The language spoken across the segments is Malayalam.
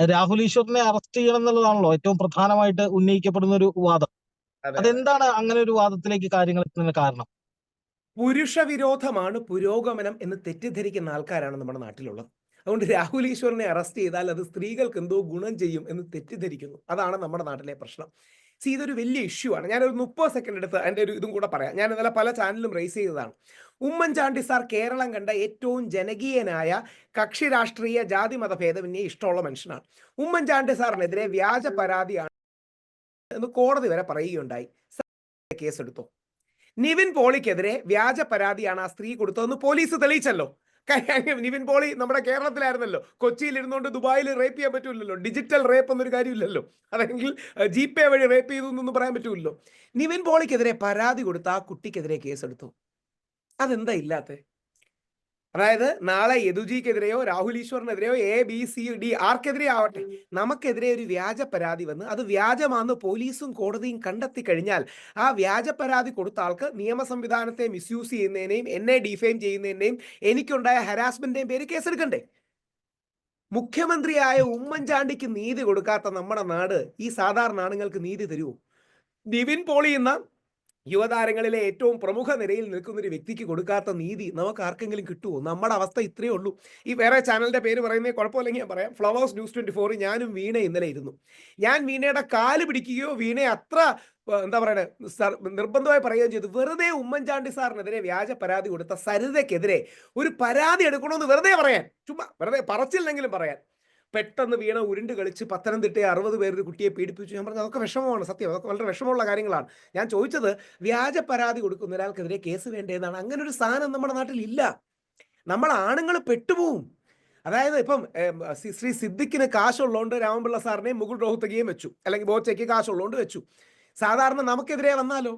രാഹുൽ ഈശ്വറിനെ അറസ്റ്റ് ചെയ്യണം എന്നുള്ളതാണല്ലോ ഏറ്റവും പ്രധാനമായിട്ട് ഉന്നയിക്കപ്പെടുന്ന ഒരു വാദം അതെന്താണ് അങ്ങനെ ഒരു വാദത്തിലേക്ക് കാര്യങ്ങൾ എത്തുന്നതിന് കാരണം? പുരുഷ വിരോധമാണ് പുരോഗമനം എന്ന് തെറ്റിദ്ധരിക്കുന്ന ആൾക്കാരാണ് നമ്മുടെ നാട്ടിലുള്ളത്. അതുകൊണ്ട് രാഹുൽ ഈശ്വറിനെ അറസ്റ്റ് ചെയ്താൽ അത് സ്ത്രീകൾക്ക് എന്തോ ഗുണം ചെയ്യും എന്ന് തെറ്റിദ്ധരിക്കുന്നു. അതാണ് നമ്മുടെ നാട്ടിലെ പ്രശ്നം. സി ഇതൊരു വലിയ ഇഷ്യൂ ആണ്. ഞാനൊരു മുപ്പത് സെക്കൻഡ് എടുത്ത് അതിന്റെ ഒരു ഇതും കൂടെ പറയാം. ഞാൻ ഇന്നലെ പല ചാനലിലും റേസ് ചെയ്തതാണ്. ഉമ്മൻചാണ്ടി സാർ കേരളം കണ്ട ഏറ്റവും ജനകീയനായ കക്ഷി രാഷ്ട്രീയ ജാതി മതഭേദമിനെ ഇഷ്ടമുള്ള മനുഷ്യനാണ്. ഉമ്മൻചാണ്ടി സാറിനെതിരെ വ്യാജ പരാതിയാണ് എന്ന് കോടതി വരെ പറയുകയുണ്ടായി. കേസെടുത്തോ നിവിൻ പോളിക്കെതിരെ വ്യാജ പരാതിയാണ് ആ സ്ത്രീ കൊടുത്തതെന്ന് പോലീസ് തെളിയിച്ചല്ലോ. നിവിൻ പോളി നമ്മുടെ കേരളത്തിലായിരുന്നല്ലോ. കൊച്ചിയിൽ ഇരുന്നുകൊണ്ട് ദുബായിൽ റേപ്പ് ചെയ്യാൻ പറ്റൂലല്ലോ. ഡിജിറ്റൽ റേപ്പ് എന്നൊരു കാര്യമില്ലല്ലോ. അതെങ്കിൽ ജി പേ വഴി റേപ്പ് ചെയ്തു എന്നൊന്നും പറയാൻ പറ്റൂലല്ലോ. നിവിൻ പോളിക്കെതിരെ പരാതി കൊടുത്ത് ആ കുട്ടിക്കെതിരെ കേസെടുത്തു. അതെന്താ ഇല്ലാത്ത? അതായത് നാളെ യദുജിക്കെതിരെയോ രാഹുൽ ഈശ്വറിനെതിരെയോ എ ബി സി ഡി ആർക്കെതിരെ ആവട്ടെ നമുക്കെതിരെ ഒരു വ്യാജ പരാതി വന്ന് അത് വ്യാജമാണെന്ന് പോലീസും കോടതിയും കണ്ടെത്തി കഴിഞ്ഞാൽ ആ വ്യാജ പരാതി കൊടുത്ത ആൾക്ക് നിയമ സംവിധാനത്തെ മിസ്യൂസ് ചെയ്യുന്നതിനെയും എന്നെ ഡിഫെയിം ചെയ്യുന്നതിന്റെയും എനിക്കുണ്ടായ ഹരാസ്മെന്റിന്റെയും പേര് കേസെടുക്കണ്ടേ? മുഖ്യമന്ത്രിയായ ഉമ്മൻചാണ്ടിക്ക് നീതി കൊടുക്കാത്ത നമ്മുടെ നാട് ഈ സാധാരണ ആണുങ്ങൾക്ക് നീതി തരുമോ നിവിൻ പോളി എന്ന യുവതാരങ്ങളിലെ ഏറ്റവും പ്രമുഖ നിരയിൽ നിൽക്കുന്ന ഒരു വ്യക്തിക്ക് കൊടുക്കാത്ത നീതി നമുക്ക് ആർക്കെങ്കിലും കിട്ടുമോ നമ്മുടെ അവസ്ഥ ഇത്രയേ ഉള്ളൂ. ഈ വേറെ ചാനലിന്റെ പേര് പറയുന്നേ കുഴപ്പമില്ലെങ്കിൽ ഞാൻ പറയാം. ഫ്ലവേഴ്സ് ന്യൂസ് ട്വന്റി ഫോറിൽ ഞാനും വീണ ഇന്നലെ ഇരുന്നു. ഞാൻ വീണയുടെ കാൽ പിടിക്കുകയോ വീണയെ അത്ര എന്താ പറയണേ സാർ നിർബന്ധമായി പറയുകയും ചെയ്തു. വെറുതെ ഉമ്മൻചാണ്ടി സാറിനെതിരെ വ്യാജ പരാതി കൊടുത്ത സരിതയ്ക്കെതിരെ ഒരു പരാതി എടുക്കണമെന്ന് വെറുതെ പറയാൻ. ചുമ്മാ വെറുതെ പറച്ചില്ലെങ്കിലും പറയാൻ. പെട്ടെന്ന് വീണ ഉരുണ്ട് കളിച്ച് പത്തനംതിട്ടയെ അറുപത് പേരൊരു കുട്ടിയെ പീഡിപ്പിച്ചു. ഞാൻ പറഞ്ഞു അതൊക്കെ വിഷമമാണ് സത്യം. അതൊക്കെ വളരെ വിഷമമുള്ള കാര്യങ്ങളാണ്. ഞാൻ ചോദിച്ചത് വ്യാജ പരാതി കൊടുക്കുന്ന ഒരാൾക്കെതിരെ കേസ് വേണ്ടതെന്നാണ് അങ്ങനെ ഒരു സാധനം നമ്മുടെ നാട്ടിൽ ഇല്ല നമ്മൾ ആണുങ്ങൾ പെട്ടുപോകും അതായത് ഇപ്പം ശ്രീ സിദ്ദിഖിന് കാശുള്ളതുകൊണ്ട് രാമപിള്ള സാറിനെയും മുകുൾ റോഹത്തകയും വെച്ചു. അല്ലെങ്കിൽ ബോച്ചയ്ക്ക് കാശുള്ളതുകൊണ്ട് വെച്ചു. സാധാരണ നമുക്കെതിരെ വന്നാലോ?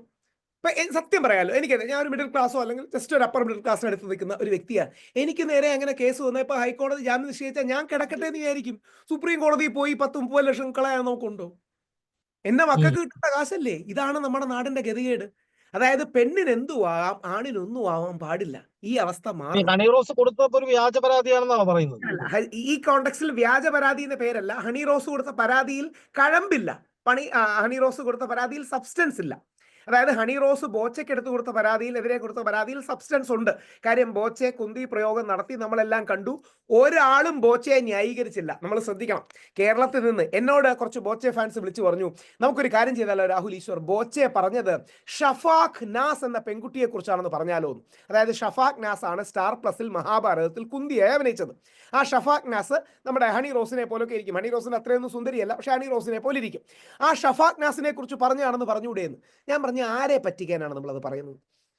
സത്യം പറയാലോ എനിക്ക് ഞാൻ ഒരു മിഡിൽ ക്ലാസ്സോ അല്ലെങ്കിൽ ജസ്റ്റ് ഒരു അപ്പർ മിഡിൽ ക്ലാസ്സിന് അടുത്ത് നിൽക്കുന്ന ഒരു വ്യക്തിയാണ്. എനിക്ക് നേരെ അങ്ങനെ കേസ് വന്നാൽ ഇപ്പോൾ ഹൈക്കോടതി ജാമ്യം നിശ്ചയിച്ചാൽ ഞാൻ കിടക്കട്ടെ എന്ന് വിചാരിക്കും. സുപ്രീം കോടതിയിൽ പോയി പത്ത് മുപ്പത് ലക്ഷം കളയാൻ നോക്കുണ്ടോ എന്നെ മക്കൾക്ക് കിട്ടുന്ന കാശല്ലേ? ഇതാണ് നമ്മുടെ നാടിന്റെ ഗതികേട്. അതായത് പെണ്ണിന് എന്തു ആകാം ആണിനൊന്നും ആവാൻ പാടില്ല. ഈ അവസ്ഥ ഈ മാറും റോസ് കൊടുത്തപ്പോ ഒരു വ്യാജ പരാതിയാണെന്നാണ് പറയുന്നത്? ഈ കോണ്ടക്സിൽ വ്യാജ പരാതി എന്ന പേരല്ല. ഹണി റോസ് കൊടുത്ത പരാതിയിൽ കഴമ്പില്ല. പണി ഹണിറോസ് ഹണി റോസ് കൊടുത്ത പരാതിയിൽ സബ്സ്റ്റൻസ് ഇല്ല. അതായത് ഹണി റോസ് ബോച്ചയ്ക്ക് എടുത്തു കൊടുത്ത പരാതിയിൽ എതിരെ കൊടുത്ത പരാതിയിൽ സബ്സ്റ്റൻസ് ഉണ്ട്. കാര്യം ബോച്ചെ കുന്തി പ്രയോഗം നടത്തി നമ്മളെല്ലാം കണ്ടു. ഒരാളും ബോച്ചയെ ന്യായീകരിച്ചില്ല. നമ്മൾ ശ്രദ്ധിക്കണം. കേരളത്തിൽ നിന്ന് എന്നോട് കുറച്ച് ബോച്ചെ ഫാൻസ് വിളിച്ചു പറഞ്ഞു. നമുക്കൊരു കാര്യം ചെയ്താലോ രാഹുൽ ഈശ്വർ? ബോച്ചെ പറഞ്ഞത് ഷഫാഖ് നാസ് എന്ന പെൺകുട്ടിയെ കുറിച്ചാണെന്ന് പറഞ്ഞാലോ അതായത് ഷഫാഖ് നാസ് ആണ് സ്റ്റാർ പ്ലസിൽ മഹാഭാരതത്തിൽ കുന്തിയായി അഭിനയിച്ചത്. ആ ഷഫാഖ് നാസ് നമ്മുടെ ഹണി റോസിനെ പോലൊക്കെ ഇരിക്കും. ഹണി റോസിന് അത്രയൊന്നും സുന്ദരിയല്ല പക്ഷെ ഹണി റോസിനെ പോലെ ഇരിക്കും. ആ ഷഫാഖ് നാസിനെ കുറിച്ച് പറഞ്ഞാണെന്ന് പറഞ്ഞുകൂടെയെന്ന്? ഞാൻ പറഞ്ഞു ആരെ പറ്റിക്കാനാണ് നമ്മളത് പറയുന്നത്?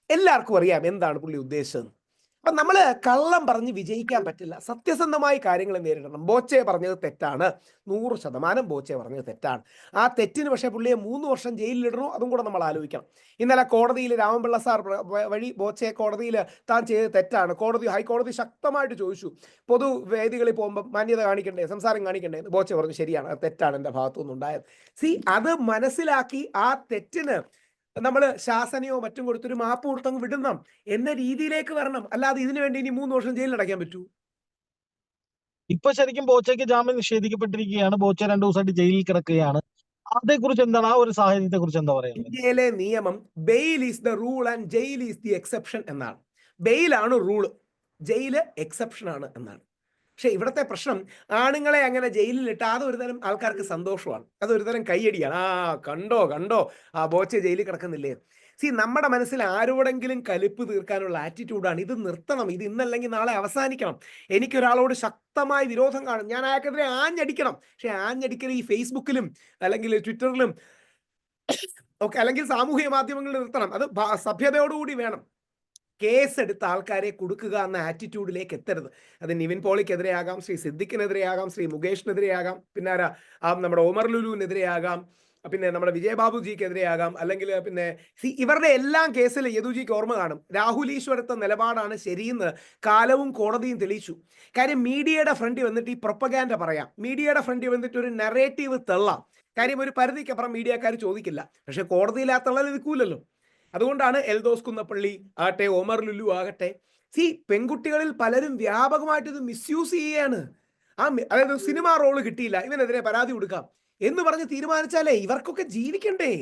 എല്ലാവർക്കും അറിയാം എന്താണ് പുള്ളി ഉദ്ദേശിച്ചത്. അപ്പം നമ്മൾ കള്ളം പറഞ്ഞ് വിജയിക്കാൻ പറ്റില്ല. സത്യസന്ധമായി കാര്യങ്ങൾ നേരിടണം. ബോച്ചെ പറഞ്ഞത് തെറ്റാണ്. നൂറ് ശതമാനം ബോച്ചെ പറഞ്ഞത് തെറ്റാണ്. ആ തെറ്റിന് പക്ഷേ പുള്ളിയെ മൂന്ന് വർഷം ജയിലിലിടണോ? അതും കൂടെ നമ്മൾ ആലോചിക്കണം. ഇന്നലെ കോടതിയിൽ രാമപിള്ള സാർ വഴി ബോച്ചെ കോടതിയിൽ താൻ ചെയ്തത് തെറ്റാണ്. കോടതി ഹൈക്കോടതി ശക്തമായിട്ട് ചോദിച്ചു. പൊതുവേദികളിൽ പോകുമ്പോൾ മാന്യത കാണിക്കണ്ടേ? സംസാരം കാണിക്കണ്ടേ? ബോച്ചെ പറഞ്ഞു ശരിയാണ്. തെറ്റാണ് എന്റെ ഭാഗത്തുനിന്നുണ്ടായത്. സി അത് മനസ്സിലാക്കി ആ തെറ്റിന് നമ്മൾ ശാസനയോ മറ്റും കൊടുത്തൊരു മാപ്പ് കൊടുത്തങ്ങ് വിടണം. എന്ന രീതിയിലേക്ക് വരണം. അല്ലാതെ ഇതിനു വേണ്ടി ഇനി മൂന്ന് വർഷം ജയിലിൽ അടയ്ക്കാൻ പറ്റൂ. ഇപ്പൊ ശരിക്കും ബോച്ചയ്ക്ക് ജാമ്യം നിഷേധിക്കപ്പെട്ടിരിക്കുകയാണ്. ബോച്ച രണ്ടു ദിവസമായിട്ട് ജയിലിൽ കിടക്കുകയാണ്. അതേക്കുറിച്ച് എന്താണ്? ആ ഒരു സാഹചര്യത്തെ കുറിച്ച് എന്താ പറയുക ഇന്ത്യയിലെ നിയമം bail is the rule and jail is the exception എന്നാണ്. ബെയിലാണ് റൂൾ ജയിൽ എക്സെപ്ഷൻ ആണ് എന്നാണ്. പക്ഷെ ഇവിടുത്തെ പ്രശ്നം ആണുങ്ങളെ അങ്ങനെ ജയിലിലിട്ട് അത് ഒരു തരം ആൾക്കാർക്ക് സന്തോഷമാണ്. അത് ഒരുതരം തരം കയ്യടിയാണ്. ആ കണ്ടോ കണ്ടോ? ആ ബോച്ച ജയിലിൽ കിടക്കുന്നില്ലേ? സി നമ്മുടെ മനസ്സിൽ ആരോടെങ്കിലും കലിപ്പ് തീർക്കാനുള്ള ആറ്റിറ്റ്യൂഡാണ് ഇത് നിർത്തണം. ഇത് ഇന്നല്ലെങ്കിൽ നാളെ അവസാനിക്കണം. എനിക്കൊരാളോട് ശക്തമായ വിരോധം കാണും ഞാൻ അയാൾക്കെതിരെ ആഞ്ഞടിക്കണം. പക്ഷെ ആഞ്ഞടിക്കൽ ഈ ഫേസ്ബുക്കിലും അല്ലെങ്കിൽ ട്വിറ്ററിലും ഒക്കെ അല്ലെങ്കിൽ സാമൂഹിക മാധ്യമങ്ങളിൽ നിർത്തണം. അത് സഭ്യതയോടുകൂടി വേണം. കേസ് എടുത്ത ആൾക്കാരെ കൊടുക്കുക എന്ന ആറ്റിറ്റ്യൂഡിലേക്ക് എത്തരുത്. അത് നിവിൻ പോളിക്കെതിരെയാകാം ശ്രീ സിദ്ദിഖിനെതിരെയാകാം ശ്രീ മുകേഷിനെതിരെയാകാം പിന്നെ ആരാ? നമ്മുടെ ഒമർ ലുലുവിനെതിരെയാകാം പിന്നെ നമ്മുടെ വിജയബാബുജിക്കെതിരെയാകാം അല്ലെങ്കിൽ പിന്നെ ഇവരുടെ എല്ലാം കേസിൽ യദുജിക്ക് ഓർമ്മ കാണും. രാഹുൽ ഈശ്വരത്തെ നിലപാടാണ് ശരിയെന്ന് കാലവും കോടതിയും തെളിയിച്ചു. കാര്യം മീഡിയയുടെ ഫ്രണ്ടിൽ വന്നിട്ട് ഈ പ്രൊപ്പഗാൻഡ പറയാം. മീഡിയയുടെ ഫ്രണ്ടിൽ വന്നിട്ട് ഒരു നെറേറ്റീവ് തള്ളാം. കാര്യം ഒരു പരിധിക്കപ്പുറം മീഡിയക്കാർ ചോദിക്കില്ല. പക്ഷെ കോടതിയിൽ ആ തള്ളൽ നിൽക്കൂലല്ലോ. അതുകൊണ്ടാണ് എൽദോസ് കുന്നപ്പള്ളി ആകട്ടെ ഒമർ ലുലു ആകട്ടെ. സി പെൺകുട്ടികളിൽ പലരും വ്യാപകമായിട്ട് ഇത് മിസ്യൂസ് ചെയ്യുകയാണ്. ആ അതായത് സിനിമ റോൾ കിട്ടിയില്ല ഇവനെതിരെ പരാതി കൊടുക്കാം എന്ന് പറഞ്ഞ് തീരുമാനിച്ചാലേ ഇവർക്കൊക്കെ ജീവിക്കണ്ടേ?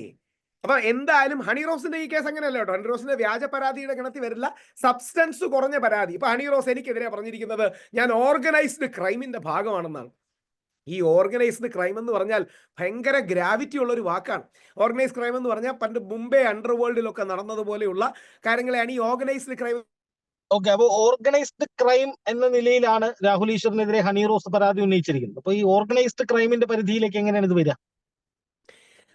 അപ്പൊ എന്തായാലും ഹണി റോസിന്റെ ഈ കേസ് അങ്ങനെയല്ല കേട്ടോ. ഹണി റോസിന്റെ വ്യാജ പരാതിയുടെ ഗണത്തിൽ വരില്ല സബ്സ്റ്റൻസ് കുറഞ്ഞ പരാതി. ഇപ്പൊ ഹണി റോസ് എനിക്കെതിരെ പറഞ്ഞിരിക്കുന്നത് ഞാൻ ഓർഗനൈസ്ഡ് ക്രൈമിന്റെ ഭാഗമാണെന്നാണ്. ഈ ഓർഗനൈസ്ഡ് ക്രൈം എന്ന് പറഞ്ഞാൽ ഭയങ്കര ഗ്രാവിറ്റി ഉള്ള ഒരു വാക്കാണ്. ഓർഗനൈസ്ഡ് ക്രൈം എന്ന് പറഞ്ഞാൽ പണ്ട് മുംബൈ അണ്ടർ വേൾഡിലൊക്കെ നടന്നതുപോലെയുള്ള കാര്യങ്ങളെയാണ് ഈ ഓർഗനൈസ്ഡ് ക്രൈം ഓക്കെ അപ്പോൾ ഓർഗനൈസ്ഡ് ക്രൈം എന്ന നിലയിലാണ് രാഹുൽ ഈശ്വറിനെതിരെ ഹണി റോസ് പരാതി ഉന്നയിച്ചിരിക്കുന്നത്. അപ്പോൾ ഈ ഓർഗനൈസ്ഡ് ക്രൈമിന്റെ പരിധിയിലേക്ക് എങ്ങനെയാണ് ഇത് വരിക?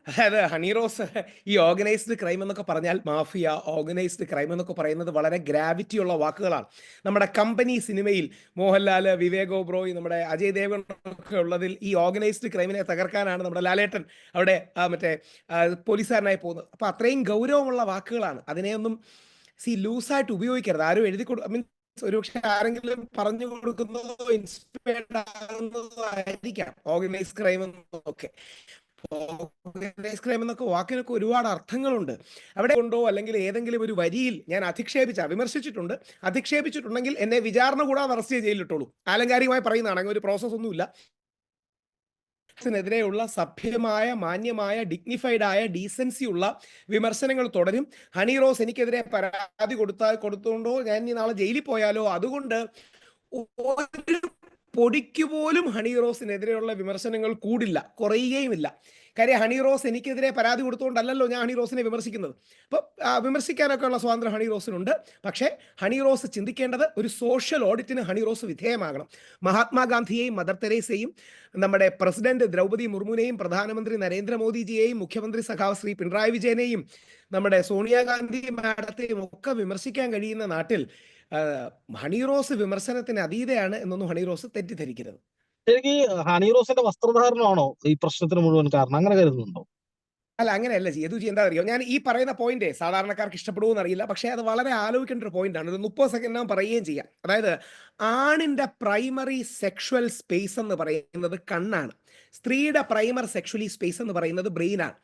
അതായത് ഹണി റോസ് ഈ ഓർഗനൈസ്ഡ് ക്രൈം എന്നൊക്കെ പറഞ്ഞാൽ മാഫിയ ഓർഗനൈസ്ഡ് ക്രൈം എന്നൊക്കെ പറയുന്നത് വളരെ ഗ്രാവിറ്റി ഉള്ള വാക്കുകളാണ്. നമ്മുടെ കമ്പനി സിനിമയിൽ മോഹൻലാൽ വിവേക് ഓബ്രോയ് നമ്മുടെ അജയ് ദേവൻ ഒക്കെ ഉള്ളതിൽ ഈ ഓർഗനൈസ്ഡ് ക്രൈമിനെ തകർക്കാനാണ് നമ്മുടെ ലാലേട്ടൻ അവിടെ മറ്റേ പോലീസുകാരനായി പോകുന്നത്. അപ്പൊ അത്രയും ഗൗരവമുള്ള വാക്കുകളാണ്. അതിനെയൊന്നും സി ലൂസായിട്ട് ഉപയോഗിക്കരുത്. ആരും എഴുതി കൊടു മീൻസ് ഒരുപക്ഷെ ആരെങ്കിലും പറഞ്ഞു കൊടുക്കുന്നതോ ഇൻസ്പയർഡ് ആകുന്നതോ ആയിരിക്കാം ഓർഗനൈസ് ക്രൈം എന്നൊക്കെ. ഓർഗനൈസ് ക്രൈം എന്നൊക്കെ വാക്കിനൊക്കെ ഒരുപാട് അർത്ഥങ്ങളുണ്ട്. അവിടെ കൊണ്ടോ അല്ലെങ്കിൽ ഏതെങ്കിലും ഒരു വരിയിൽ ഞാൻ അധിക്ഷേപിച്ച വിമർശിച്ചിട്ടുണ്ട്. അധിക്ഷേപിച്ചിട്ടുണ്ടെങ്കിൽ എന്നെ വിചാരണ കൂടാതെ അറസ്റ്റ് ചെയ്ത് ജയിലിലിട്ടോളൂ. ആലങ്കാരികമായി പറയുന്നതാണ് അങ്ങനെ ഒരു പ്രോസസ് ഒന്നുമില്ല. ിനെതിരെയുള്ള സഭ്യമായ മാന്യമായ ഡിഗ്നിഫൈഡ് ആയ ഡീസൻസി ഉള്ള വിമർശനങ്ങൾ തുടരും. ഹണി റോസ് എനിക്കെതിരെ പരാതി കൊടുത്താൽ കൊടുത്തുകൊണ്ടോ ഞാൻ ഇനി നാളെ ജയിലിൽ പോയാലോ? അതുകൊണ്ട് ഒരു പൊടിക്ക് പോലും ഹണി റോസിനെതിരെയുള്ള വിമർശനങ്ങൾ കൂടില്ല കുറയുകയുമില്ല. കാര്യം ഹണി റോസ് എനിക്കെതിരെ പരാതി കൊടുത്തുകൊണ്ടല്ലല്ലോ ഞാൻ ഹണി റോസിനെ വിമർശിക്കുന്നത്. അപ്പോൾ വിമർശിക്കാനൊക്കെ ഉള്ള സ്വാതന്ത്ര്യം ഹണി റോസിനുണ്ട്. പക്ഷേ ഹണി റോസ് ചിന്തിക്കേണ്ടത് ഒരു സോഷ്യൽ ഓഡിറ്റിന് ഹണി റോസ് വിധേയമാകണം. മഹാത്മാഗാന്ധിയെയും മദർ തെരേസയും നമ്മുടെ പ്രസിഡന്റ് ദ്രൗപദി മുർമുവിനെയും പ്രധാനമന്ത്രി നരേന്ദ്രമോദിജിയെയും മുഖ്യമന്ത്രി സഖാവ് ശ്രീ പിണറായി വിജയനെയും നമ്മുടെ സോണിയാഗാന്ധി മാഡത്തെയും ഒക്കെ വിമർശിക്കാൻ കഴിയുന്ന നാട്ടിൽ ഹണി റോസ് വിമർശനത്തിന് അതീതയാണ് എന്നൊന്നും ഹണി റോസ് തെറ്റിദ്ധരിക്കരുത്. എനിക്ക് ഹണിറോസിന്റെ ഹണി റോസിന്റെ വസ്ത്രധാരണമാണോ ഈ പ്രശ്നത്തിന് മുഴുവൻ കാരണം? അങ്ങനെ കരുതുന്നുണ്ടോ? അല്ല അങ്ങനെയല്ല ചെയ്തു എന്താ അറിയോ? ഞാൻ ഈ പറയുന്ന പോയിന്റ് സാധാരണക്കാർക്ക് ഇഷ്ടപ്പെടുമെന്ന് അറിയില്ല. പക്ഷേ അത് വളരെ ആലോചിക്കേണ്ട ഒരു പോയിന്റ് ആണ് ഒരു മുപ്പത് സെക്കൻഡ് ഞാൻ പറയുകയും ചെയ്യാം. അതായത് ആണിന്റെ പ്രൈമറി സെക്ഷുവൽ സ്പേസ് എന്ന് പറയുന്നത് കണ്ണാണ്. സ്ത്രീയുടെ പ്രൈമറി സെക്ഷുവലി സ്പേസ് എന്ന് പറയുന്നത് ബ്രെയിനാണ്.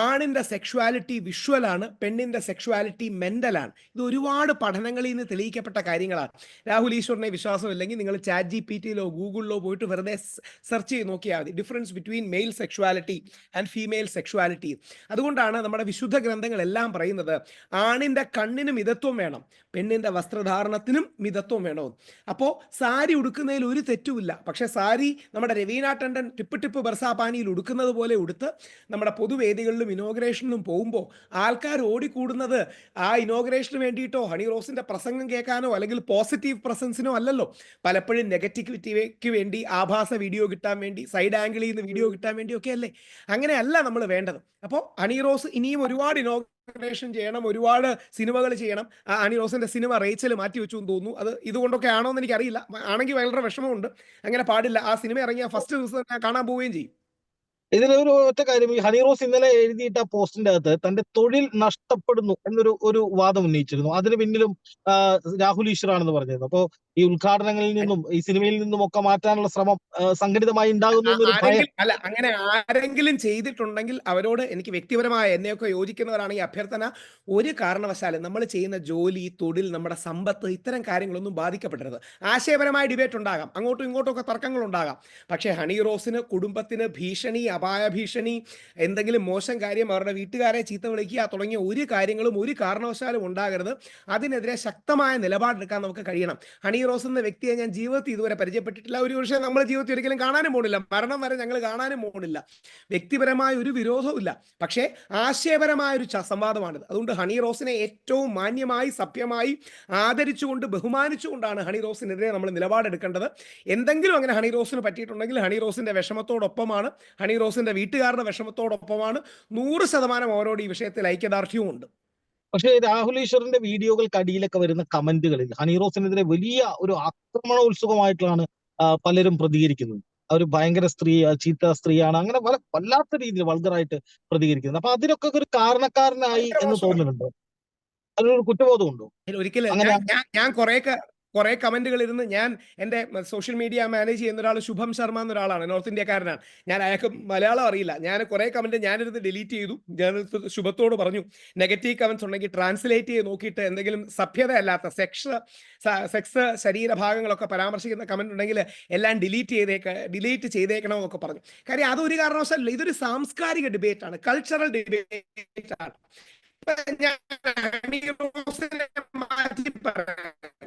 ആണിന്റെ സെക്ഷുവാലിറ്റി വിഷ്വലാണ് പെണ്ണിന്റെ സെക്ഷുവാലിറ്റി മെന്റലാണ് ഇത് ഒരുപാട് പഠനങ്ങളിൽ നിന്ന് തെളിയിക്കപ്പെട്ട കാര്യങ്ങളാണ്. രാഹുൽ ഈശ്വറിനെ വിശ്വാസമില്ലെങ്കിൽ നിങ്ങൾ ചാറ്റ് ജി പി ടിയിലോ ഗൂഗിളിലോ പോയിട്ട് വെറുതെ സെർച്ച് ചെയ്ത് നോക്കിയാൽ മതി. Difference between male sexuality and female sexuality അതുകൊണ്ടാണ് നമ്മുടെ വിശുദ്ധ ഗ്രന്ഥങ്ങളെല്ലാം പറയുന്നത് ആണിന്റെ കണ്ണിന് മിതത്വം വേണം. പെണ്ണിന്റെ വസ്ത്രധാരണത്തിനും മിതത്വം വേണം? അപ്പോൾ സാരി ഉടുക്കുന്നതിൽ ഒരു തെറ്റുമില്ല. പക്ഷേ സാരി നമ്മുടെ രവീന ടണ്ടൻ ടിപ്പ് ടിപ്പ് ബർസാപാനിയിൽ ഉടുക്കുന്നത് പോലെ ഉടുത്ത് നമ്മുടെ പൊതുവേദികളിലും ഇനോഗ്രേഷനിലും പോകുമ്പോൾ ആൾക്കാർ ഓടിക്കൂടുന്നത് ആ ഇനോഗ്രേഷന് വേണ്ടിയിട്ടോ ഹണി റോസിന്റെ പ്രസംഗം കേൾക്കാനോ അല്ലെങ്കിൽ പോസിറ്റീവ് പ്രസൻസിനോ അല്ലല്ലോ. പലപ്പോഴും നെഗറ്റിവിറ്റിക്ക് വേണ്ടി ആഭാസ വീഡിയോ കിട്ടാൻ വേണ്ടി സൈഡ് ആംഗിളിൽ നിന്ന് വീഡിയോ കിട്ടാൻ വേണ്ടി ഒക്കെ അല്ലേ അങ്ങനെയല്ല നമ്മൾ വേണ്ടത്. അപ്പോൾ ഹണി റോസ് ഇനിയും ഒരുപാട് ഇനോഗ്രേഷൻ ചെയ്യണം ഒരുപാട് സിനിമകൾ ചെയ്യണം. അനി റോസിന്റെ സിനിമ റേച്ചൽ മാറ്റി വെച്ചു എന്ന് തോന്നുന്നു. അത് ഇതുകൊണ്ടൊക്കെ ആണോ എന്ന് എനിക്കറിയില്ല. ആണെങ്കിൽ വളരെ വിഷമമുണ്ട്. അങ്ങനെ പാടില്ല. ആ സിനിമ ഇറങ്ങിയ ഫസ്റ്റ് ദിവസം തന്നെ കാണാൻ പോവുകയും ചെയ്യും. ഇതിലൊരു ഒറ്റ കാര്യം. ഈ ഹണി റോസ് ഇന്നലെ എഴുതിയിട്ട പോസ്റ്റിന്റെ അകത്ത് തന്റെ തൊഴിൽ നഷ്ടപ്പെടുന്നു എന്നൊരു ഒരു വാദം ഉന്നയിച്ചിരുന്നു. അതിന് പിന്നിലും രാഹുൽ ഈശ്വറാണെന്ന് പറഞ്ഞിരുന്നു. അപ്പോ ഈ ഉദ്ഘാടനങ്ങളിൽ നിന്നും ഈ സിനിമയിൽ നിന്നും ഒക്കെ മാറ്റാനുള്ള ശ്രമം സംഘടിതമായി ഉണ്ടാകുന്നു അല്ല അങ്ങനെ ആരെങ്കിലും ചെയ്തിട്ടുണ്ടെങ്കിൽ അവരോട് എനിക്ക് വ്യക്തിപരമായ എന്നെയൊക്കെ യോജിക്കുന്നവരാണ് ഈ അഭ്യർത്ഥന. ഒരു കാരണവശാലും നമ്മൾ ചെയ്യുന്ന ജോലി തൊഴിൽ നമ്മുടെ സമ്പത്ത് ഇത്തരം കാര്യങ്ങളൊന്നും ബാധിക്കപ്പെടരുത്. ആശയപരമായ ഡിബേറ്റ് ഉണ്ടാകാം. അങ്ങോട്ടും ഇങ്ങോട്ടും ഒക്കെ തർക്കങ്ങൾ ഉണ്ടാകാം. പക്ഷേ ഹണി റോസിന് കുടുംബത്തിന് ഭീഷണി അപായ ഭീഷണി എന്തെങ്കിലും മോശം കാര്യം അവരുടെ വീട്ടുകാരെ ചീത്ത വിളിക്കുക തുടങ്ങിയ ഒരു കാര്യങ്ങളും ഒരു കാരണവശാലും ഉണ്ടാകരുത്. അതിനെതിരെ ശക്തമായ നിലപാടെടുക്കാൻ നമുക്ക് കഴിയണം. ഹണി റോസ് എന്ന വ്യക്തിയെ ഞാൻ ജീവിതത്തിൽ ഇതുവരെ പരിചയപ്പെട്ടിട്ടില്ല. ഒരു പക്ഷേ നമ്മൾ ജീവിതത്തിൽ ഒരിക്കലും കാണാനും പോണില്ല. മരണം വരെ ഞങ്ങൾ കാണാനും പോണില്ല. വ്യക്തിപരമായ ഒരു വിരോധവും ഇല്ല. പക്ഷേ ആശയപരമായ ഒരു സംവാദമാണിത്. അതുകൊണ്ട് ഹണി റോസിനെ ഏറ്റവും മാന്യമായി സഭ്യമായി ആദരിച്ചുകൊണ്ട് ബഹുമാനിച്ചുകൊണ്ടാണ് ഹണി റോസിനെതിരെ നമ്മൾ നിലപാടെടുക്കേണ്ടത്. എന്തെങ്കിലും അങ്ങനെ ഹണി റോസിന് പറ്റിയിട്ടുണ്ടെങ്കിൽ ഹണി റോസിന്റെ വിഷമത്തോടൊപ്പമാണ് ഹണി റോസിന്റെ വീട്ടുകാരുടെ വിഷമത്തോടൊപ്പമാണ് നൂറ് ശതമാനം അവരോട് ഈ വിഷയത്തിൽ ഐക്യദാർഢ്യവും ഉണ്ട് പക്ഷേ രാഹുൽ ഈശ്വറിന്റെ വീഡിയോകൾക്ക് അടിയിലൊക്കെ വരുന്ന കമന്റുകളിൽ ഹണി റോസിനെതിരെ വലിയ ഒരു ആക്രമണ ഉത്സുകമായിട്ടാണ് പലരും പ്രതികരിക്കുന്നത്. അവർ ഭയങ്കര സ്ത്രീ ചീത്ത സ്ത്രീയാണ് അങ്ങനെ പല വല്ലാത്ത രീതിയിൽ വൾഗറായിട്ട് പ്രതികരിക്കുന്നത്. അപ്പൊ അതിനൊക്കെ ഒരു കാരണക്കാരനായി എന്ന്. തോന്നുന്നുണ്ടോ? അതിനൊരു കുറ്റബോധമുണ്ടോ? ഒരിക്കലും ഞാൻ കുറെയൊക്കെ കുറെ കമന്റുകൾ ഇരുന്ന് ഞാൻ എന്റെ സോഷ്യൽ മീഡിയ മാനേജ് ചെയ്യുന്ന ഒരാൾ ശുഭം ശർമ്മ എന്നൊരാളാണ് നോർത്ത് ഇന്ത്യക്കാരനാണ്. ഞാൻ അയാൾക്ക് മലയാളം അറിയില്ല. ഞാൻ കുറെ കമന്റ് ഞാനിരുന്ന് ഡിലീറ്റ് ചെയ്തു. ഞാൻ ശുഭത്തോട് പറഞ്ഞു നെഗറ്റീവ് കമന്റ്സ് ഉണ്ടെങ്കിൽ ട്രാൻസ്ലേറ്റ് ചെയ്ത് നോക്കിയിട്ട് എന്തെങ്കിലും സഭ്യതയല്ലാത്ത സെക്സ് സെക്സ് ശരീരഭാഗങ്ങളൊക്കെ പരാമർശിക്കുന്ന കമന്റ് ഉണ്ടെങ്കിൽ എല്ലാം ഡിലീറ്റ് ചെയ്തേക്ക ഡിലീറ്റ് ചെയ്തേക്കണമെന്നൊക്കെ പറഞ്ഞു. കാര്യം അതൊരു കാരണവശാലില്ല ഇതൊരു സാംസ്കാരിക ഡിബേറ്റ് ആണ് കൾച്ചറൽ ഡിബേറ്റ് ആണ്. ഇപ്പൊ ഞാൻ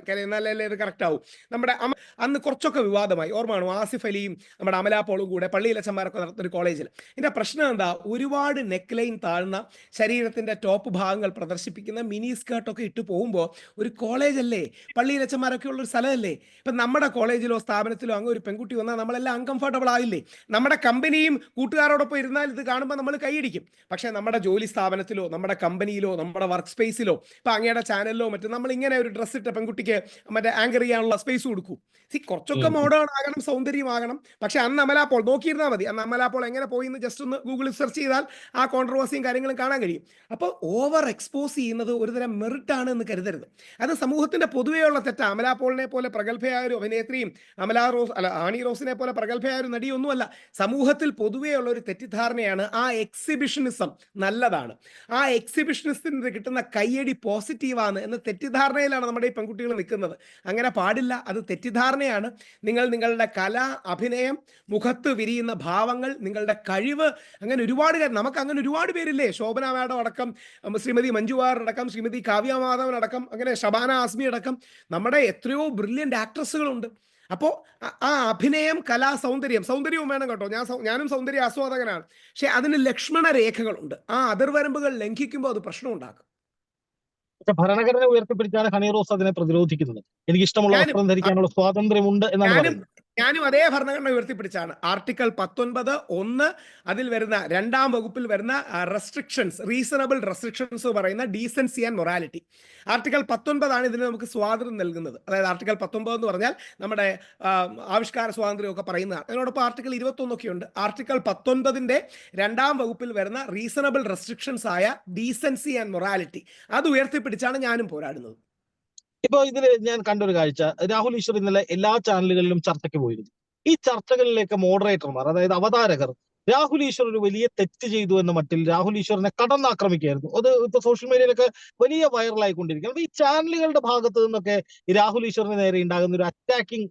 പറയാം. കാര്യം ഇത് കറക്റ്റ് ആവും നമ്മുടെ അന്ന് കുറച്ചൊക്കെ വിവാദമായി. ഓർമ്മയാണോ ആസിഫ് അലിയും നമ്മുടെ അമലാപ്പോളും പോളും കൂടെ പള്ളിയിലച്ചന്മാരൊക്കെ നടത്തുന്ന ഒരു കോളേജിൽ. ഇതിന്റെ പ്രശ്നം എന്താ? ഒരുപാട് നെക്ക് ലൈൻ താഴ്ന്ന ശരീരത്തിന്റെ ടോപ്പ് ഭാഗങ്ങൾ പ്രദർശിപ്പിക്കുന്ന മിനി സ്കേർട്ടൊക്കെ ഇട്ട് പോകുമ്പോൾ ഒരു കോളേജ് അല്ലേ? പള്ളിയിലച്ചന്മാരൊക്കെ ഉള്ള ഒരു സ്ഥലമല്ലേ? ഇപ്പം നമ്മുടെ കോളേജിലോ സ്ഥാപനത്തിലോ അങ്ങ് ഒരു പെൺകുട്ടി വന്നാൽ നമ്മളെല്ലാം അൺകംഫർട്ടബിൾ ആവില്ലേ? നമ്മുടെ കമ്പനിയും കൂട്ടുകാരോടൊപ്പം ഇരുന്നാൽ ഇത് കാണുമ്പോൾ നമ്മൾ കൈയടിക്കും. പക്ഷേ നമ്മുടെ ജോലി സ്ഥാപനത്തിലോ നമ്മുടെ കമ്പനിയിലോ നമ്മുടെ വർക്ക് സ്പേസിലോ ഇപ്പം അങ്ങയുടെ ചാനലിലോ മറ്റും നമ്മൾ ഇങ്ങനെ ഒരു ഡ്രസ്സ് ഇട്ട പെൺകുട്ടിക്ക് മറ്റേ ആങ്കർ ചെയ്യാനുള്ള സ്പേസ് കൊടുക്കും സി കുറച്ചൊക്കെ. മോഡേൺ ആകണം സൗന്ദര്യമാകണം. പക്ഷെ അന്ന് അമലാപ്പോൾ നോക്കിയിരുന്നാൽ മതി. അന്ന് അമലാപ്പോൾ എങ്ങനെ പോയി എന്ന് ജസ്റ്റ് ഒന്ന് ഗൂഗിളിൽ സെർച്ച് ചെയ്താൽ ആ കോൺട്രവേഴ്സിയും കാര്യങ്ങളും കാണാൻ കഴിയും. അപ്പോൾ ഓവർ എക്സ്പോസ് ചെയ്യുന്നത് ഒരുതരം മെറിറ്റ് ആണ് എന്ന് കരുതരുത്. അത് സമൂഹത്തിന്റെ പൊതുവെയുള്ള തെറ്റാ. അമലാപോളിനെ പോലെ പ്രഗത്ഭയായ ഒരു അഭിനേത്രിയും അമല റോസ് അല്ല ആണി റോസിനെ പോലെ പ്രഗത്ഭയായ ഒരു നടിയൊന്നുമല്ല. സമൂഹത്തിൽ പൊതുവെയുള്ള ഒരു തെറ്റിദ്ധാരണയാണ് ആ എക്സിബിഷനിസം നല്ലതാണ്. ആ എക്സിബിഷനിസത്തിന് കിട്ടുന്ന കയ്യടി പോസിറ്റീവാണ് എന്ന തെറ്റിദ്ധാരണയിലാണ് നമ്മുടെ ഈ പെൺകുട്ടികൾ നിൽക്കുന്നത്. അങ്ങനെ പാടില്ല. അത് തെറ്റിദ്ധാരണയാണ് നിങ്ങൾ നിങ്ങളുടെ കല അഭിനയം മുഖത്ത് വിരിയുന്ന ഭാവങ്ങൾ നിങ്ങളുടെ കഴിവ് അങ്ങനെ ഒരുപാട് കാര്യം. നമുക്ക് അങ്ങനെ ഒരുപാട് പേരില്ലേ? ശോഭന മാഡം അടക്കം ശ്രീമതി മഞ്ജുവാർ ശ്രീമതി കാവ്യ മാധവൻ അടക്കം അങ്ങനെ ഷബാന ആസ്മി അടക്കം നമ്മുടെ എത്രയോ ബ്രില്യന്റ് ആക്ട്രസ്സുകളുണ്ട് അപ്പോൾ ആ അഭിനയം കലാ സൗന്ദര്യം സൗന്ദര്യവും വേണം കേട്ടോ. ഞാൻ ഞാനും സൗന്ദര്യ ആസ്വാദകനാണ് പക്ഷെ അതിന് ലക്ഷ്മണ രേഖകളുണ്ട്. ആ അതിർവരമ്പുകൾ ലംഘിക്കുമ്പോൾ അത് പ്രശ്നം ഉണ്ടാക്കും. പക്ഷെ ഭരണഘടന ഉയർത്തിപ്പിടിച്ചാണ് ഹണി റോസ് അതിനെ പ്രതിരോധിക്കുന്നത്. എനിക്ക് ഇഷ്ടമുള്ള വസ്ത്രം ധരിക്കാനുള്ള സ്വാതന്ത്ര്യമുണ്ട് എന്നാണ് ഞാനും അതേ ഭരണഘടന ഉയർത്തിപ്പിടിച്ചാണ്. ആർട്ടിക്കിൾ പത്തൊൻപത് ഒന്ന് അതിൽ വരുന്ന രണ്ടാം വകുപ്പിൽ വരുന്ന റെസ്ട്രിക്ഷൻസ് റീസണബിൾ റെസ്ട്രിക്ഷൻസ് പറയുന്ന ഡീസൻസി ആൻഡ് മൊറാലിറ്റി ആർട്ടിക്കിൾ പത്തൊൻപതാണ് ഇതിന് നമുക്ക് സ്വാതന്ത്ര്യം നൽകുന്നത്. അതായത് ആർട്ടിക്കിൾ പത്തൊമ്പത് എന്ന് പറഞ്ഞാൽ നമ്മുടെ ആവിഷ്കാര സ്വാതന്ത്ര്യം ഒക്കെ പറയുന്നതാണ്. അതിനോടൊപ്പം ആർട്ടിക്കിൾ ഇരുപത്തൊന്നൊക്കെ ഉണ്ട് ആർട്ടിക്കിൾ പത്തൊൻപതിന്റെ രണ്ടാം വകുപ്പിൽ വരുന്ന റീസണബിൾ റെസ്ട്രിക്ഷൻസ് ആയ ഡീസൻസി ആൻഡ് മൊറാലിറ്റി അത് ഉയർത്തിപ്പിടിച്ചാണ് ഞാനും പോരാടുന്നത്. ഇപ്പൊ ഇതിൽ ഞാൻ കണ്ടൊരു കാഴ്ച. രാഹുൽ ഈശ്വർ ഇന്നലെ എല്ലാ ചാനലുകളിലും ചർച്ചയ്ക്ക് പോയിരുന്നു. ഈ ചർച്ചകളിലേക്ക് മോഡറേറ്റർമാർ അതായത് അവതാരകർ രാഹുൽ ഈശ്വർ ഒരു വലിയ തെറ്റ് ചെയ്തു എന്ന മട്ടിൽ രാഹുൽ ഈശ്വറിനെ കടന്നാക്രമിക്കുകയായിരുന്നു. അത് ഇപ്പൊ സോഷ്യൽ മീഡിയയിലൊക്കെ വലിയ വൈറലായിക്കൊണ്ടിരിക്കുകയാണ് അപ്പൊ ഈ ചാനലുകളുടെ ഭാഗത്ത് നിന്നൊക്കെ രാഹുൽ ഈശ്വറിന് നേരെ ഉണ്ടാകുന്ന ഒരു അറ്റാക്കിംഗ്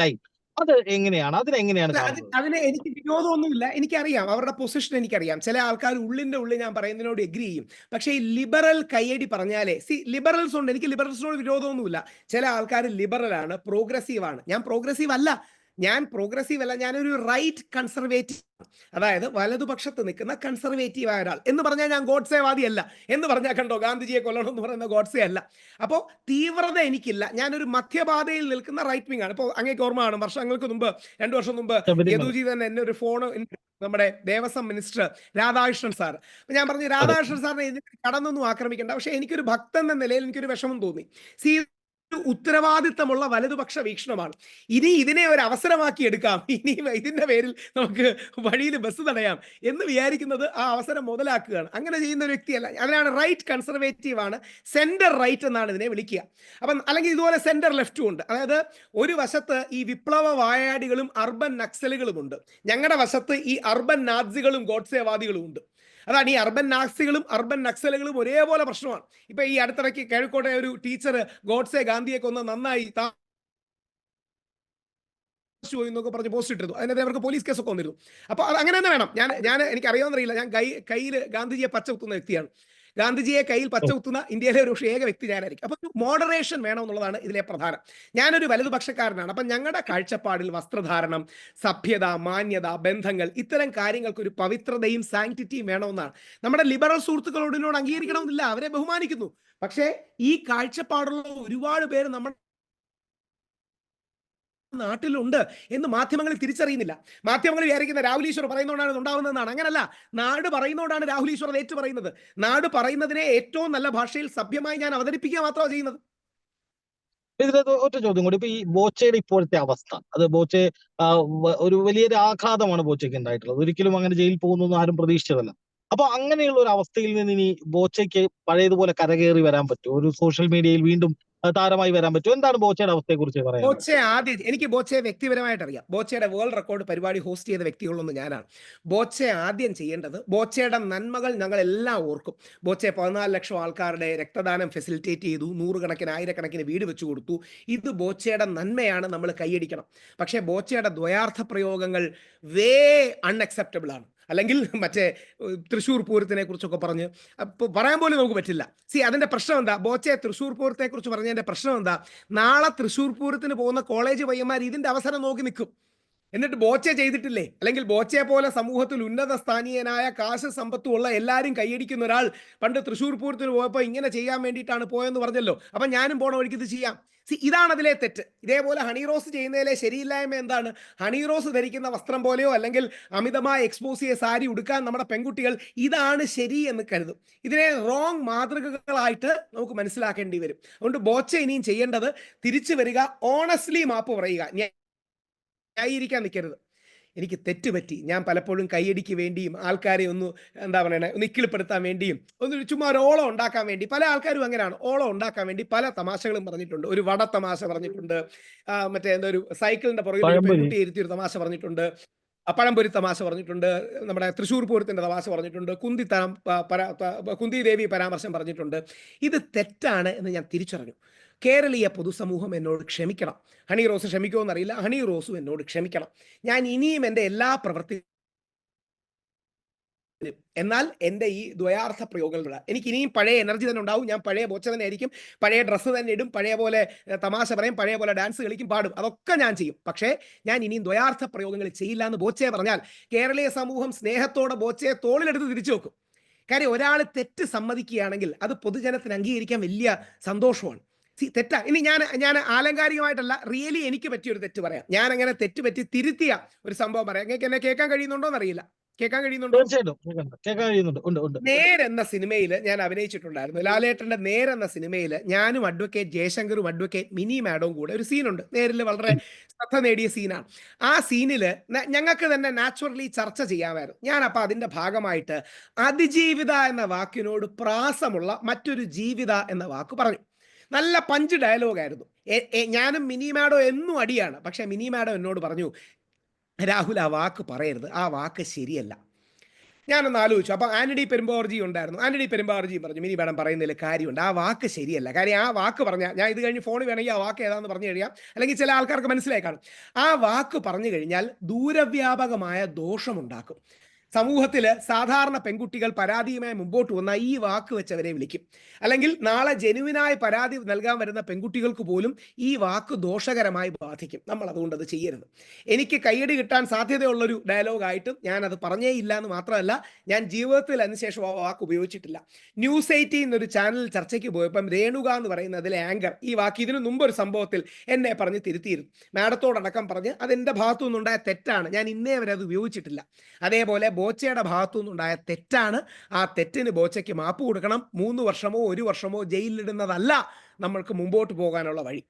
ലൈൻ അത് എങ്ങനെയാണ്? അതിനെങ്ങനെയാണ് അതിന് എനിക്ക് വിരോധമൊന്നുമില്ല. എനിക്കറിയാം. അവരുടെ പൊസിഷൻ എനിക്കറിയാം. ചില ആൾക്കാർ ഉള്ളിന്റെ ഉള്ളിൽ ഞാൻ പറയുന്നതിനോട് എഗ്രി ചെയ്യും. പക്ഷേ ഈ ലിബറൽ കയ്യടി പറഞ്ഞാലേ സി ലിബറൽസ് ഉണ്ട്. എനിക്ക് ലിബറൽസിനോട് വിരോധമൊന്നുമില്ല. ചില ആൾക്കാർ ലിബറൽ ആണ് പ്രോഗ്രസീവ് ആണ്. ഞാൻ പ്രോഗ്രസീവ് അല്ല. ഞാൻ പ്രോഗ്രസീവ് അല്ല ഞാനൊരു റൈറ്റ് കൺസർവേറ്റീവ് അതായത് വലതുപക്ഷത്ത് നിൽക്കുന്ന കൺസർവേറ്റീവ് ആയ ഒരാൾ. എന്ന് പറഞ്ഞാൽ ഞാൻ ഗോഡ്സേവാദി അല്ല എന്ന് പറഞ്ഞാൽ കണ്ടോ ഗാന്ധിജിയെ കൊല്ലണം എന്ന് പറയുന്ന ഗോഡ്സേ അല്ല അപ്പോൾ തീവ്രത എനിക്കില്ല. ഞാനൊരു മധ്യപാതയിൽ നിൽക്കുന്ന റൈറ്റ് വിങ് ആണ്. ഇപ്പോൾ അങ്ങേക്ക് ഓർമ്മയാണ് വർഷങ്ങൾക്ക് മുമ്പ് രണ്ടു വർഷം മുമ്പ് യദുജി തന്നെ എന്നെ ഒരു ഫോൺ നമ്മുടെ ദേവസ്വം മിനിസ്റ്റർ രാധാകൃഷ്ണൻ സാർ അപ്പൊ ഞാൻ പറഞ്ഞു രാധാകൃഷ്ണൻ സാറിനെ ഇതിന് കടന്നൊന്നും ആക്രമിക്കേണ്ട. പക്ഷെ എനിക്കൊരു ഭക്തൻ എന്ന നിലയിൽ എനിക്കൊരു വിഷമം തോന്നി. സി ഉത്തരവാദിത്തമുള്ള വലതുപക്ഷ വീക്ഷണമാണ്. ഇനി ഇതിനെ ഒരു അവസരമാക്കി എടുക്കാം. ഇനി ഇതിന്റെ പേരിൽ നമുക്ക് വഴിയിൽ ബസ് തടയാം എന്ന് വിചാരിക്കുന്നത് ആ അവസരം മുതലാക്കുകയാണ്. അങ്ങനെ ചെയ്യുന്ന ഒരു വ്യക്തിയല്ല. അതിനാണ് റൈറ്റ് കൺസർവേറ്റീവ് ആണ്. സെന്റർ റൈറ്റ് എന്നാണ് ഇതിനെ വിളിക്കുക. അപ്പം അല്ലെങ്കിൽ ഇതുപോലെ സെന്റർ ലെഫ്റ്റും ഉണ്ട്. അതായത് ഒരു വശത്ത് ഈ വിപ്ലവ വായാടികളും അർബൻ നക്സലുകളും ഉണ്ട് ഞങ്ങളുടെ വശത്ത് ഈ അർബൻ നാസികളും ഗോഡ്സേവാദികളും ഉണ്ട്. അതാണ് ഈ അർബൻ നാക്സികളും അർബൻ നക്സലുകളും ഒരേപോലെ പ്രശ്നമാണ്. ഇപ്പൊ ഈ അടുത്തിടയ്ക്ക് കിഴക്കോട്ടെ ഒരു ടീച്ചർ ഗോഡ്സെ ഗാന്ധിയെ കൊന്ന് നന്നായി പോയി പറഞ്ഞ് പോസ്റ്റ് ഇട്ടിരുന്നു. അതിനെതിരെ അവർക്ക് പോലീസ് കേസൊക്കെ വന്നിരുന്നു. അപ്പൊ അത് അങ്ങനെ തന്നെ വേണം. ഞാൻ ഞാൻ എനിക്ക് അറിയാവുന്നറിയില്ല ഞാൻ കൈ കയ്യിൽ ഗാന്ധിജിയെ പച്ച കുത്തുന്ന വ്യക്തിയാണ്. ഗാന്ധിജിയെ കയ്യിൽ പച്ച കുത്തുന്ന ഇന്ത്യയിലെ ഒരു ഏക വ്യക്തി ഞാനായിരിക്കും. അപ്പൊ മോഡറേഷൻ വേണം എന്നുള്ളതാണ് ഇതിലെ പ്രധാനം. ഞാനൊരു വലതുപക്ഷക്കാരനാണ്. അപ്പൊ ഞങ്ങളുടെ കാഴ്ചപ്പാടിൽ വസ്ത്രധാരണം സഭ്യത മാന്യത ബന്ധങ്ങൾ ഇത്തരം കാര്യങ്ങൾക്ക് ഒരു പവിത്രതയും സാങ്ക്ടിറ്റിയും വേണമെന്നാണ്. നമ്മുടെ ലിബറൽ സുഹൃത്തുക്കളോട് അംഗീകരിക്കണമെന്നില്ല. അവരെ ബഹുമാനിക്കുന്നു. പക്ഷേ ഈ കാഴ്ചപ്പാടുള്ള ഒരുപാട് പേര് നമ്മുടെ നാട്ടിലുണ്ട് എന്ന് മാധ്യമങ്ങൾ തിരിച്ചറിയുന്നില്ല. മാധ്യമങ്ങൾ വിചാരിക്കുന്ന രാഹുൽ ഈശ്വർ പറയുന്നതുകൊണ്ടാണ് ഉണ്ടാവുന്നതെന്നാണ്. അങ്ങനല്ല. നാട് പറയുന്നതുകൊണ്ടാണ് രാഹുൽ ഈശ്വർ ഏറ്റു പറയുന്നത്. നാട് പറയുന്നതിനെ ഏറ്റവും നല്ല ഭാഷയിൽ സഭ്യമായി ഞാൻ അവതരിപ്പിക്കുക മാത്രമാണ് ചെയ്യുന്നത്. ഒറ്റ ചോദ്യം കൂടി. ഇപ്പൊ ഈ ബോച്ചയുടെ ഇപ്പോഴത്തെ അവസ്ഥ. അത് ബോച്ചെ ഒരു വലിയൊരു ആഘാതമാണ് ബോച്ചയ്ക്ക് ഉണ്ടായിട്ടുള്ളത്. ഒരിക്കലും അങ്ങനെ ജയിലിൽ പോകുന്നൊന്നും ആരും പ്രതീക്ഷിച്ചതല്ല. അപ്പൊ അങ്ങനെയുള്ള ഒരു അവസ്ഥയിൽ നിന്ന് ഇനി ബോച്ചയ്ക്ക് പഴയതുപോലെ കരകയറി വരാൻ പറ്റും ഒരു സോഷ്യൽ മീഡിയയിൽ വീണ്ടും താരമായി വരാൻ പറ്റും. എന്താണ് ബോച്ചയുടെ അവസ്ഥയെ കുറിച്ച് പറയാൻ ബോച്ചെ ആദ്യം എനിക്ക് ബോച്ചയെ വ്യക്തിപരമായിട്ട് അറിയാം ബോച്ചയുടെ വേൾഡ് റെക്കോർഡ് പരിപാടി ഹോസ്റ്റ് ചെയ്ത വ്യക്തികളൊന്നും ഞാനാണ്. ബോച്ചെ ആദ്യം ചെയ്യേണ്ടത് ബോച്ചയുടെ നന്മകൾ ഞങ്ങൾ എല്ലാം ഓർക്കും. ബോച്ചെ പതിനാല് ലക്ഷം ആൾക്കാരുടെ രക്തദാനം ഫെസിലിറ്റേറ്റ് ചെയ്തു നൂറുകണക്കിന് ആയിരക്കണക്കിന് വീട് വെച്ചു കൊടുത്തു. ഇത് ബോച്ചയുടെ നന്മയാണ് നമ്മൾ കൈയടിക്കണം. പക്ഷേ ബോച്ചയുടെ ദ്വയാർത്ഥ പ്രയോഗങ്ങൾ വേ അൺഅക്സെപ്റ്റബിൾ ആണ്. അല്ലെങ്കിൽ മറ്റേ തൃശ്ശൂർ പൂരത്തിനെ കുറിച്ചൊക്കെ പറഞ്ഞ്. അപ്പോൾ പറയാൻ പോലും നമുക്ക് പറ്റില്ല. സി അതിന്റെ പ്രശ്നം എന്താ? ബോച്ചെ തൃശ്ശൂർ പൂരത്തെ കുറിച്ച് പറഞ്ഞതിന്റെ പ്രശ്നം എന്താ? നാളെ തൃശ്ശൂർ പൂരത്തിന് പോകുന്ന കോളേജ് പയ്യന്മാർ ഇതിന്റെ അവസരം നോക്കി നിൽക്കും. എന്നിട്ട് ബോച്ചെ ചെയ്തിട്ടില്ലേ? അല്ലെങ്കിൽ ബോച്ചയെ പോലെ സമൂഹത്തിൽ ഉന്നത സ്ഥാനീയനായ കാശ് സമ്പത്തുമുള്ള എല്ലാവരും കൈയടിക്കുന്ന ഒരാൾ പണ്ട് തൃശ്ശൂർ പൂരത്തിന് പോയപ്പോൾ ഇങ്ങനെ ചെയ്യാൻ വേണ്ടിയിട്ടാണ് പോയെന്ന് പറഞ്ഞല്ലോ. അപ്പം ഞാനും പോണ വഴിക്ക് ഇത് ചെയ്യാം. സി ഇതാണ് അതിലെ തെറ്റ്. ഇതേപോലെ ഹണി റോസ് ചെയ്യുന്നതിലെ ശരിയില്ലായ്മ എന്താണ്? ഹണി റോസ് ധരിക്കുന്ന വസ്ത്രം പോലെയോ അല്ലെങ്കിൽ അമിതമായ എക്സ്പോസ് ചെയ്യ സാരി ഉടുക്കാൻ നമ്മുടെ പെൺകുട്ടികൾ ഇതാണ് ശരി എന്ന് കരുതും. ഇതിനെ റോങ് മാതൃകകളായിട്ട് നമുക്ക് മനസ്സിലാക്കേണ്ടി വരും. അതുകൊണ്ട് ബോച്ച ഇനിയും ചെയ്യേണ്ടത് തിരിച്ചു വരിക ഓണസ്റ്റ്ലി മാപ്പ് പറയുക. ന്യായീകരിക്കാൻ നിൽക്കരുത്. എനിക്ക് തെറ്റ് പറ്റി. ഞാൻ പലപ്പോഴും കൈയടിക്ക് വേണ്ടിയും ആൾക്കാരെ ഒന്ന് എന്താ പറയണേ ഒന്ന് ഇക്കിളിപ്പെടുത്താൻ വേണ്ടിയും ഒന്ന് ചുമ്മാ ഒരു ഓളം ഉണ്ടാക്കാൻ വേണ്ടി പല ആൾക്കാരും അങ്ങനെയാണ്. ഓളം ഉണ്ടാക്കാൻ വേണ്ടി പല തമാശകളും പറഞ്ഞിട്ടുണ്ട്. ഒരു വട തമാശ പറഞ്ഞിട്ടുണ്ട്. മറ്റേ എന്താ ഒരു സൈക്കിളിന്റെ പുറകിൽ കുട്ടി പെൺകുട്ടി ഇരുത്തി ഒരു തമാശ പറഞ്ഞിട്ടുണ്ട്. അപ്പഴംപൊരി പഴംപൊരി തമാശ പറഞ്ഞിട്ടുണ്ട്. നമ്മുടെ തൃശ്ശൂർ പൂരത്തിന്റെ തമാശ പറഞ്ഞിട്ടുണ്ട്. കുന്തി കുന്തി ദേവി പരാമർശം പറഞ്ഞിട്ടുണ്ട്. ഇത് തെറ്റാണ് എന്ന് ഞാൻ തിരിച്ചറിഞ്ഞു. കേരളീയ പൊതുസമൂഹം എന്നോട് ക്ഷമിക്കണം. ഹണി റോസ് ക്ഷമിക്കുമോ എന്നറിയില്ല ഹണി റോസു എന്നോട് ക്ഷമിക്കണം. ഞാൻ ഇനിയും എന്റെ എല്ലാ പ്രവൃത്തി എന്നാൽ എന്റെ ഈ ദ്വയാർത്ഥ പ്രയോഗങ്ങൾ എനിക്ക് ഇനിയും പഴയ എനർജി തന്നെ ഉണ്ടാവും. ഞാൻ പഴയ ബോച്ച തന്നെ ആയിരിക്കും. പഴയ ഡ്രസ്സ് തന്നെ ഇടും. പഴയ പോലെ തമാശ പറയും. പഴയ പോലെ ഡാൻസ് കളിക്കും പാടും. അതൊക്കെ ഞാൻ ചെയ്യും. പക്ഷേ ഞാൻ ഇനിയും ദ്വയാർത്ഥ പ്രയോഗങ്ങൾ ചെയ്യില്ല എന്ന് ബോച്ചയെ പറഞ്ഞാൽ കേരളീയ സമൂഹം സ്നേഹത്തോടെ ബോച്ചയെ തോളിലെടുത്ത് തിരിച്ചു വെക്കും. കാര്യം ഒരാൾ തെറ്റ് സമ്മതിക്കുകയാണെങ്കിൽ അത് പൊതുജനത്തിന് അംഗീകരിക്കാൻ വലിയ സന്തോഷമാണ്. സി തെറ്റാ. ഇനി ഞാൻ ഞാൻ ആലങ്കാരികമായിട്ടല്ല റിയലി എനിക്ക് പറ്റിയ ഒരു തെറ്റ് പറയാം. ഞാൻ അങ്ങനെ തെറ്റ് പറ്റി തിരുത്തിയ ഒരു സംഭവം പറയാം. നിങ്ങൾക്ക് എന്നെ കേൾക്കാൻ കഴിയുന്നുണ്ടോ? എന്നറിയില്ല കേൾക്കാൻ കഴിയുന്നുണ്ടോ. നേരെന്ന സിനിമയിൽ ഞാൻ അഭിനയിച്ചിട്ടുണ്ടായിരുന്നു. ലാലേട്ടന്റെ നേരെന്ന സിനിമയിൽ ഞാനും അഡ്വക്കേറ്റ് ജയശങ്കറും അഡ്വക്കേറ്റ് മിനി മാഡവും കൂടെ ഒരു സീനുണ്ട്. നേരിൽ വളരെ ശ്രദ്ധ നേടിയ സീനാണ്. ആ സീനിൽ ഞങ്ങൾക്ക് തന്നെ നാച്ചുറലി ചർച്ച ചെയ്യാമായിരുന്നു. ഞാൻ അപ്പൊ അതിന്റെ ഭാഗമായിട്ട് അതിജീവിത എന്ന വാക്കിനോട് പ്രാസമുള്ള മറ്റൊരു ജീവിത എന്ന വാക്ക് പറഞ്ഞു. നല്ല പഞ്ച് ഡയലോഗായിരുന്നു ഞാനും മിനി മാഡോ എന്നും അടിയാണ്. പക്ഷെ മിനി മാഡോ എന്നോട് പറഞ്ഞു രാഹുൽ ആ വാക്ക് പറയരുത്. ആ വാക്ക് ശരിയല്ല. ഞാനൊന്ന് ആലോചിച്ചു. അപ്പോൾ ആന്റണി പെരുമ്പോർജി ഉണ്ടായിരുന്നു. ആന്റണി പെരുമ്പോർജി പറഞ്ഞു മിനി മാഡം പറയുന്നതിൽ കാര്യമുണ്ട്. ആ വാക്ക് ശരിയല്ല. കാര്യം ആ വാക്ക് പറഞ്ഞാൽ ഞാൻ ഇത് കഴിഞ്ഞ് ഫോണ് വേണമെങ്കിൽ ആ വാക്ക് ഏതാണെന്ന് പറഞ്ഞു കഴിയാം അല്ലെങ്കിൽ ചില ആൾക്കാർക്ക് മനസ്സിലായി കാണും. ആ വാക്ക് പറഞ്ഞു കഴിഞ്ഞാൽ ദൂരവ്യാപകമായ ദോഷമുണ്ടാക്കും. സമൂഹത്തിൽ സാധാരണ പെൺകുട്ടികൾ പരാതിയുമായി മുമ്പോട്ട് വന്ന ഈ വാക്ക് വെച്ചവരെ വിളിക്കും. അല്ലെങ്കിൽ നാളെ ജനുവിനായ പരാതി നൽകാൻ വരുന്ന പെൺകുട്ടികൾക്ക് പോലും ഈ വാക്ക് ദോഷകരമായി ബാധിക്കും. നമ്മൾ അതുകൊണ്ട് അത് ചെയ്യരുത്. എനിക്ക് കൈയടി കിട്ടാൻ സാധ്യതയുള്ളൊരു ഡയലോഗായിട്ടും ഞാൻ അത് പറഞ്ഞേ ഇല്ല എന്ന് മാത്രമല്ല ഞാൻ ജീവിതത്തിൽ അതിനുശേഷം ആ വാക്ക് ഉപയോഗിച്ചിട്ടില്ല. ന്യൂസ് എയ്റ്റി എന്നൊരു ചാനൽ ചർച്ചയ്ക്ക് പോയപ്പം രേണുക എന്ന് പറയുന്ന അതിലെ ആങ്കർ ഈ വാക്ക് ഇതിനു മുമ്പ് ഒരു സംഭവത്തിൽ എന്നെ പറഞ്ഞ് തിരുത്തിയിരുന്നു. മാഡത്തോടടക്കം പറഞ്ഞ് അതെന്റെ ഭാഗത്തു നിന്നുണ്ടായ തെറ്റാണ്. ഞാൻ ഇന്നേ വരെ അത് ഉപയോഗിച്ചിട്ടില്ല. അതേപോലെ ബോച്ചയുടെ ഭാഗത്തു നിന്നുണ്ടായ തെറ്റാണ്. ആ തെറ്റിന് ബോച്ചയ്ക്ക് മാപ്പ് കൊടുക്കണം. മൂന്ന് വർഷമോ ഒരു വർഷമോ ജയിലിലിടുന്നതല്ല നമ്മൾക്ക് മുമ്പോട്ട് പോകാനുള്ള വഴി.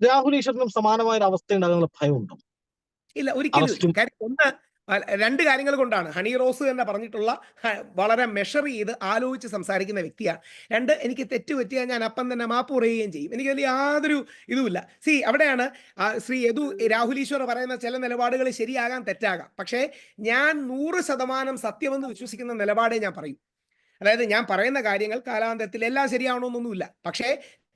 രാഹുൽ ഈശ്വറിനും സമാനമായ ഒരു അവസ്ഥ ഉണ്ടാകുന്ന ഭയമുണ്ടോ. ഇല്ല ഒരിക്കലും ഒന്ന് രണ്ട് കാര്യങ്ങൾ കൊണ്ടാണ്. ഹണി റോസ് തന്നെ പറഞ്ഞിട്ടുള്ള വളരെ മെഷർ ചെയ്ത് ആലോചിച്ച് സംസാരിക്കുന്ന വ്യക്തിയാണ്. രണ്ട് എനിക്ക് തെറ്റ് പറ്റിയാൽ ഞാൻ അപ്പം തന്നെ മാപ്പ് പറയുകയും ചെയ്യും. എനിക്ക് അതിൽ യാതൊരു ഇതുമില്ല. സി അവിടെയാണ് ശ്രീ യദു രാഹുൽ ഈശ്വർ പറയുന്ന ചില നിലപാടുകൾ ശരിയാകാം തെറ്റാകാം. പക്ഷേ ഞാൻ നൂറ് ശതമാനം സത്യമെന്ന് വിശ്വസിക്കുന്ന നിലപാടേ ഞാൻ പറയും. അതായത് ഞാൻ പറയുന്ന കാര്യങ്ങൾ കാലാന്തരത്തിൽ എല്ലാം ശരിയാവണമെന്നൊന്നുമില്ല. പക്ഷേ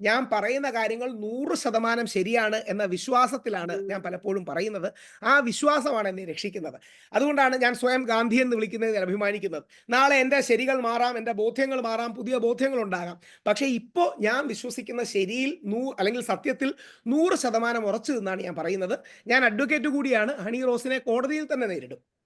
ഞാൻ പറയുന്ന കാര്യങ്ങൾ നൂറ് ശതമാനം ശരിയാണ് എന്ന വിശ്വാസത്തിലാണ് ഞാൻ പലപ്പോഴും പറയുന്നത്. ആ വിശ്വാസമാണ് എന്നെ രക്ഷിക്കുന്നത്. അതുകൊണ്ടാണ് ഞാൻ സ്വയം ഗാന്ധി എന്ന് വിളിക്കുന്നതിൽ അഭിമാനിക്കുന്നത്. നാളെ എന്റെ ശരികൾ മാറാം എന്റെ ബോധ്യങ്ങൾ മാറാം പുതിയ ബോധ്യങ്ങൾ ഉണ്ടാകാം. പക്ഷേ ഇപ്പോൾ ഞാൻ വിശ്വസിക്കുന്ന ശരിയിൽ നൂ അല്ലെങ്കിൽ സത്യത്തിൽ നൂറ് ശതമാനം ഉറച്ചു നിന്നാണ് ഞാൻ പറയുന്നത്. ഞാൻ അഡ്വക്കേറ്റ് കൂടിയാണ്. ഹണി റോസിനെ കോടതിയിൽ തന്നെ നേരിടും.